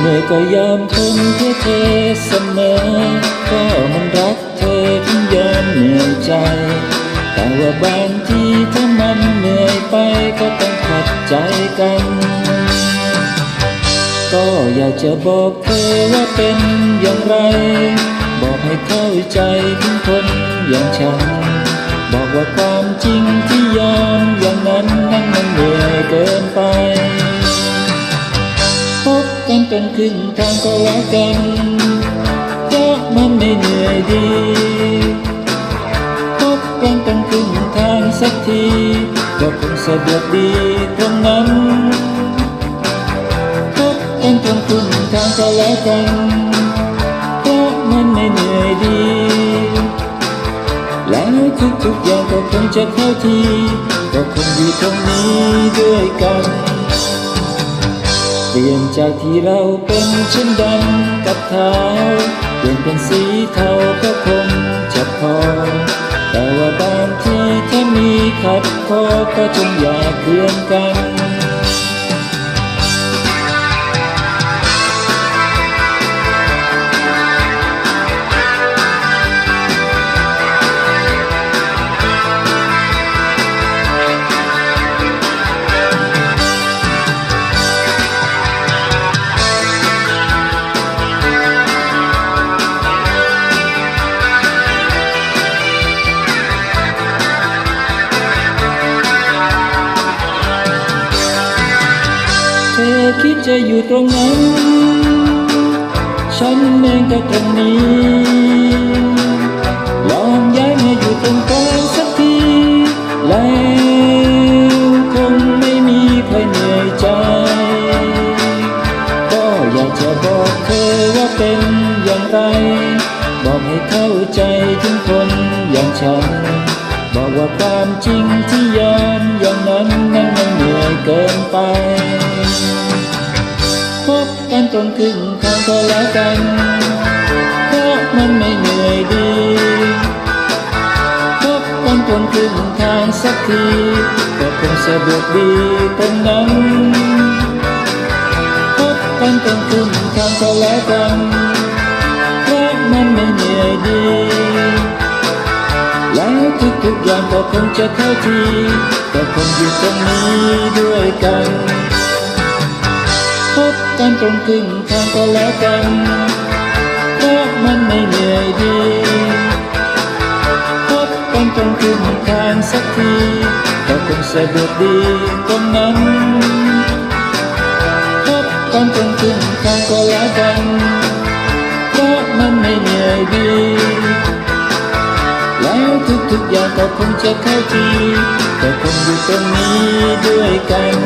เหนื่อยก็ยอมทนเพื่อเธอเสมอ ก็มันรักเธอถึงยอมเหนื่อยใจ แต่ว่าบางทีถ้ามันเหนื่อยไปก็ต้องขัดใจกัน ก็อยากจะบอกเธอว่าเป็นอย่างไร บอกให้เข้าใจถึงคนอย่างฉัน บอกว่าความจริงที่ยอมอย่าง กันเป็นครึ่งทางก็แล้วกันเพราะมันไม่เหนื่อยดีพบกันเป็นครึ่งทางสักทีก็คงสะดวกดีตรงนั้นพบกันตรงครึ่งทางก็แล้วกันเพราะมันไม่เหนื่อยดีแล้วทุกๆอย่างก็คงจะเข้าทีก็คงอยู่ตรงนี้ด้วยกัน เปลี่ยนจากที่เราเป็นเช่นดำกับขาวเปลี่ยนเป็นสีเทาก็คงจะพอ แต่ว่าบางทีถ้ามีขัดคอก็จงอย่าเคื่อนกัน คิดจะอยู่ตรงนั้น ฉันเองก็ตรงนี้ ลองย้ายมาอยู่ตรงกลางสักทีแล้วคงไม่มีใครเหนื่อยใจ ก็อยากจะบอกเธอว่าเป็นอย่างไร บอกให้เข้าใจถึงคนอย่างฉัน บอกว่าความจริงที่ยอมอย่างนั้นนั้นมันเหนื่อยเกินไป ครึ่งทางก็แล้วกัน เพราะมันไม่เหนื่อยดีพบกันตรงครึ่งทางสักทีก็คงสะดวกดีตรงนั้นพบกันตรงครึ่งทางก็แล้วกันเพราะมันไม่เหนื่อยดี แล้วทุกๆอย่างก็คงจะเข้าทีก็คงอยู่ตรงนี้ด้วยกันพบ กันตรงครึ่งทางก็แล้วกันเพราะมันไม่เหนื่อยดีพบกันตรงครึ่งทางสักทีก็คงสะดวกดีตรงนั้นพบกันตรงครึ่งทางก็แล้วกันเพราะมันไม่เหนื่อยดีแล้วทุกๆอย่างก็คงจะเข้าทีก็คงอยู่ตรงนี้ด้วยกัน